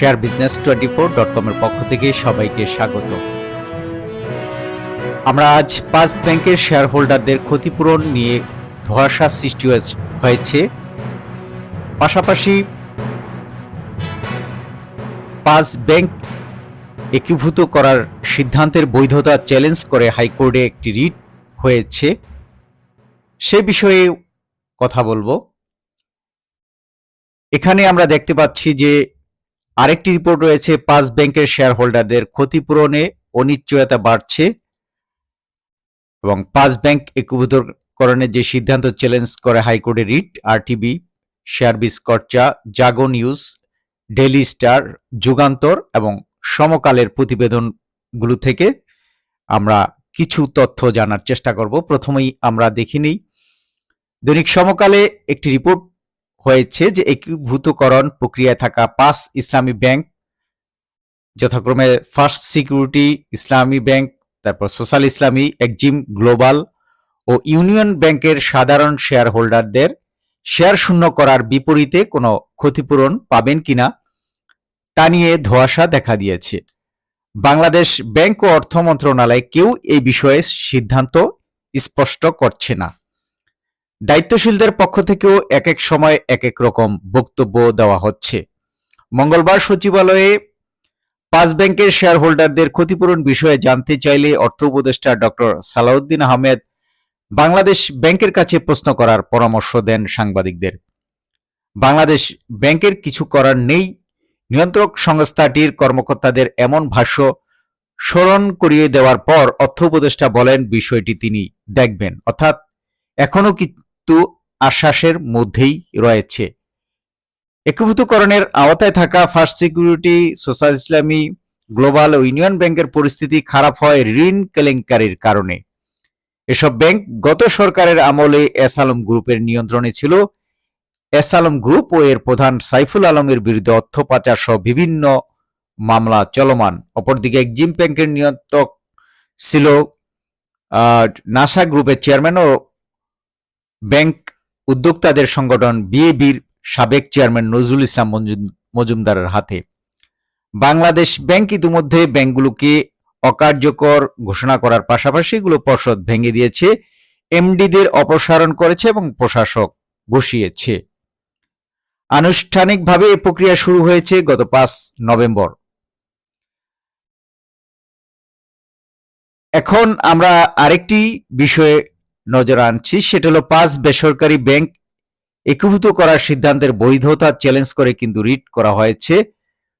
Share business twenty four dot কমের পক্ষ থেকে সবাইকে স্বাগত। আমরা আজ পাঁচ ব্যাংকের শেয়ার হোল্ডারদের ক্ষতিপূরণ নিয়ে ধোঁয়াশা সৃষ্টি হয়েছে- পাশাপাশি পাঁচ ব্যাংক একীভূত করার সিদ্ধান্তের বৈধতা চ্যালেঞ্জ করে হাইকোর্টে একটি রিট হয়েছে। সে বিষয়ে কথা বলব। এখানে আমরা দেখতে পাচ্ছি যে আরেকটি রিপোর্ট রয়েছে, পাঁচ ব্যাংকের শেয়ার হোল্ডারদের ক্ষতিপূরণে অনিশ্চয়তা বাড়ছে এবং পাঁচ ব্যাংক একীভূতকরণের যে সিদ্ধান্ত চ্যালেঞ্জ করে হাইকোর্টে রিট আরটিবি share বিস্কর্চা Jago news daily star Jugantor এবং সমকালের প্রতিবেদনগুলো থেকে আমরা কিছু তথ্য জানার চেষ্টা করব। প্রথমেই আমরা দেখিনি দৈনিক সমকালে একটি রিপোর্ট হয়েছে যে একীভূতকরণ প্রক্রিয়ায় থাকা পাঁচ ইসলামী ব্যাংক, যথাক্রমে ফার্স্ট সিকিউরিটি ইসলামী ব্যাংক, তারপর সোশ্যাল ইসলামী, একজিম গ্লোবাল ও ইউনিয়ন ব্যাংকের সাধারণ শেয়ার হোল্ডারদের শেয়ার শূন্য করার বিপরীতে কোনো ক্ষতিপূরণ পাবেন কিনা তা নিয়ে ধোঁয়াশা দেখা দিয়েছে। বাংলাদেশ ব্যাংক ও অর্থ মন্ত্রণালয় কেউ এই বিষয়ে সিদ্ধান্ত স্পষ্ট করছে না। দায়িত্বশীলদের পক্ষ থেকেও এক এক সময় এক এক রকম বক্তব্য দেওয়া হচ্ছে। মঙ্গলবার সচিবালয়ে পাঁচ ব্যাংকের শেয়ার হোল্ডারদের ক্ষতিপূরণ বিষয়ে জানতে চাইলে অর্থ উপদেষ্টা ডক্টর সালাউদ্দিন আহমেদ বাংলাদেশ ব্যাংকের কাছে প্রশ্ন করার পরামর্শ দেন সাংবাদিকদের। বাংলাদেশ ব্যাংকের কিছু করার নেই, নিয়ন্ত্রক সংস্থাটির কর্মকর্তাদের এমন ভাষ্য স্মরণ করিয়ে দেওয়ার পর অর্থ উপদেষ্টা বলেন, বিষয়টি তিনি দেখবেন। অর্থাৎ এখনও কিন্তু আশ্বাসের মধ্যেই রয়েছে। একীভূতকরণের আওতায় থাকা first security, social Islami, global union ব্যাংকের পরিস্থিতি খারাপ হয় ঋণ কেলেঙ্কারির কারণে। এসব ব্যাংক গত সরকারের আমলে এস আলম গ্রুপের নিয়ন্ত্রণে ছিল। এস আলম গ্রুপ ও এর প্রধান সাইফুল আলমের বিরুদ্ধে অর্থ পাচার সহ বিভিন্ন মামলা চলমান। অপরদিকে এক্সিম ব্যাংকের নিয়ন্ত্রক ছিল নাসা গ্রুপের চেয়ারম্যান ও ব্যাংক উদ্যোক্তাদের সংগঠন বিএবির সাবেক চেয়ারম্যান নজরুল ইসলাম মজুমদারের হাতে। বাংলাদেশ ব্যাংক ইতিমধ্যে ব্যাংকগুলোকে অকার্যকর ঘোষণা করার পাশাপাশি এগুলো পর্ষদ ভেঙে দিয়েছে, এমডিদের অপসারণ করেছে এবং প্রশাসক বসিয়েছে। আনুষ্ঠানিকভাবে এ প্রক্রিয়া শুরু হয়েছে গত পাঁচ নভেম্বর। এখন আমরা আরেকটি বিষয়ে নজর আনছি। সেটা হলো পাঁচ বেসরকারি ব্যাংক একীভূত করার সিদ্ধান্তের বৈধতা চ্যালেঞ্জ করে কিন্তু রিট করা হয়েছে।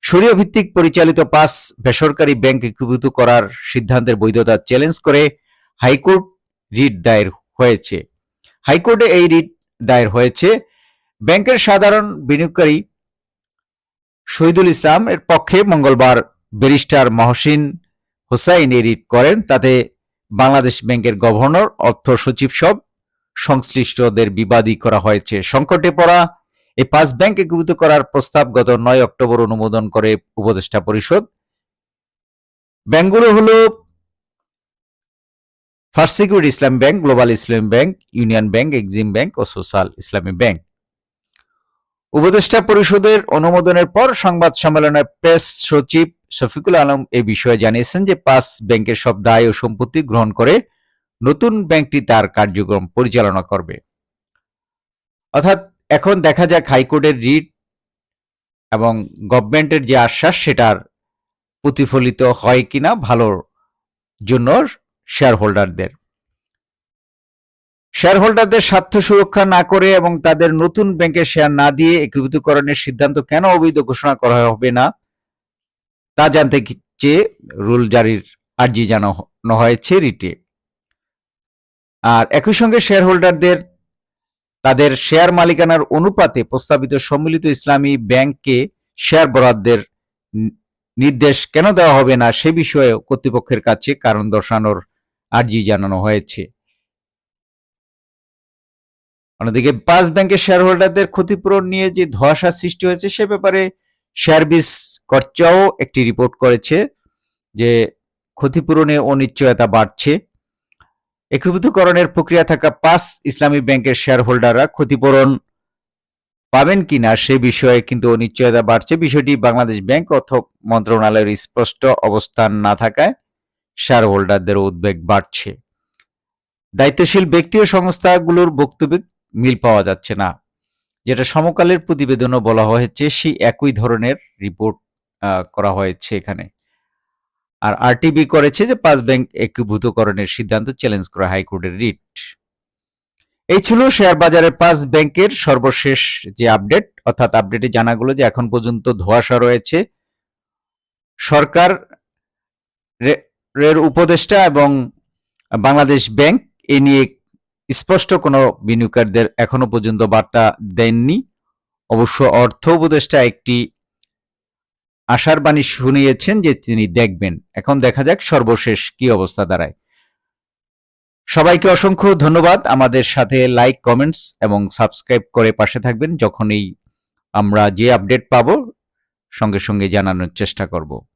সরিয়া ভিত্তিক পরিচালিত পাঁচ বেসরকারি ব্যাংক একীভূত করার সিদ্ধান্তের বৈধতা চ্যালেঞ্জ করে হাইকোর্ট রিট দায়ের হয়েছে। হাইকোর্টে এই রিট দায়ের হয়েছে। ব্যাংকের সাধারণ বিনিয়োগকারী শহীদুল ইসলাম এর পক্ষে মঙ্গলবার ব্যারিস্টার মহসিন হোসাইন এই রিট করেন। তাতে বাংলাদেশ ব্যাংকের গভর্নর, অর্থ সচিব সব, সংশ্লিষ্টদের বিবাদী করা হয়েছে সংকটে পড়া। এই পাঁচ ব্যাংক একীভূত করার প্রস্তাব গত নয় অক্টোবর অনুমোদন করে উপদেষ্টা পরিষদ। ব্যাংকগুলো হলো first security Islam bank, global Islam bank, union bank, exim bank ও সোশ্যাল ইসলামী ব্যাংক। উপদেষ্টা পরিষদের অনুমোদনের পর সংবাদ সম্মেলনে প্রেস সচিব শফিকুল আলম এই বিষয়ে জানিয়েছেন যে পাঁচ ব্যাংকের সব দায় ও সম্পত্তি গ্রহণ করে নতুন ব্যাংকটি তার কার্যক্রম পরিচালনা করবে। অর্থাৎ এখন দেখা যাক হাইকোর্টের রিট এবং গভর্নমেন্টের যে আশ্বাস সেটার প্রতিফলিত হয় কিনা ভালোর জন্য শেয়ার হোল্ডারদের শেয়ার হোল্ডারদের স্বার্থ সুরক্ষা না করে এবং তাদের নতুন ব্যাংকের শেয়ার না দিয়ে একীভূতকরণের সিদ্ধান্ত কেন অবৈধ ঘোষণা করা হবে না তা জানতে চেয়ে রুল জারির আর্জি জানানো হয়েছে রিটে আর একই সঙ্গে শেয়ার হোল্ডারদের তাদের শেয়ার মালিকানার অনুপাতে প্রস্তাবিত সম্মিলিত ইসলামী ব্যাংককে শেয়ার বরাদ্দের নির্দেশ কেন দেওয়া হবে না সে বিষয়ে কর্তৃপক্ষের কাছে কারণ দর্শানোর আর্জি জানানো হয়েছে। অন্যদিকে পাঁচ ব্যাংকের শেয়ার হোল্ডারদের ক্ষতিপূরণ নিয়ে যে ধোঁয়াশা সৃষ্টি হয়েছে সে ব্যাপারে বিস কর্চাও একটি রিপোর্ট করেছে যে ক্ষতিপূরণে অনিশ্চয়তা বাড়ছে। একীভূতকরণের প্রক্রিয়া থাকা পাঁচ ইসলামী ব্যাংকের শেয়ার হোল্ডাররা ক্ষতিপূরণ পাবেন কিনা সে বিষয়ে কিন্তু অনিশ্চয়তা বাড়ছে। বিষয়টি বাংলাদেশ ব্যাংক অর্থ মন্ত্রণালয়ের স্পষ্ট অবস্থান না থাকায় শেয়ার হোল্ডারদের উদ্বেগ বাড়ছে। দায়িত্বশীল ব্যক্তি ও সংস্থাগুলোর বক্তব্যে মিল পাওয়া যাচ্ছে না। যেটা সমকালের প্রতিবেদনও বলা হয়েছে, সেই একই ধরনের রিপোর্ট করা হয়েছে এখানে। আর আরটিবি করেছে যে পাঁচ ব্যাংক একীভূতকরণের সিদ্ধান্ত চ্যালেঞ্জ করে হাইকোর্টের রিট এই ছিল শেয়ার বাজারের পাঁচ ব্যাংকের সর্বশেষ যে আপডেট অর্থাৎ আপডেটে জানা গেল যে এখন পর্যন্ত ধোঁয়াশা রয়েছে। সরকার এর উপদেষ্টা এবং বাংলাদেশ ব্যাংক এ নিয়ে স্পষ্ট কোনো বিনিয়োগকারীদের এখনও পর্যন্ত বার্তা দেননি। অবশ্য অর্থ উপদেষ্টা একটি আশার বাণী শুনিয়েছেন যে তিনি দেখবেন। এখন দেখা যাক সর্বশেষ কি অবস্থা দাঁড়ায়। সবাইকে অসংখ্য ধন্যবাদ। আমাদের সাথে লাইক, কমেন্টস এবং সাবস্ক্রাইব করে পাশে থাকবেন। যখনই আমরা যে আপডেট পাবো, সঙ্গে সঙ্গে জানানোর চেষ্টা করব।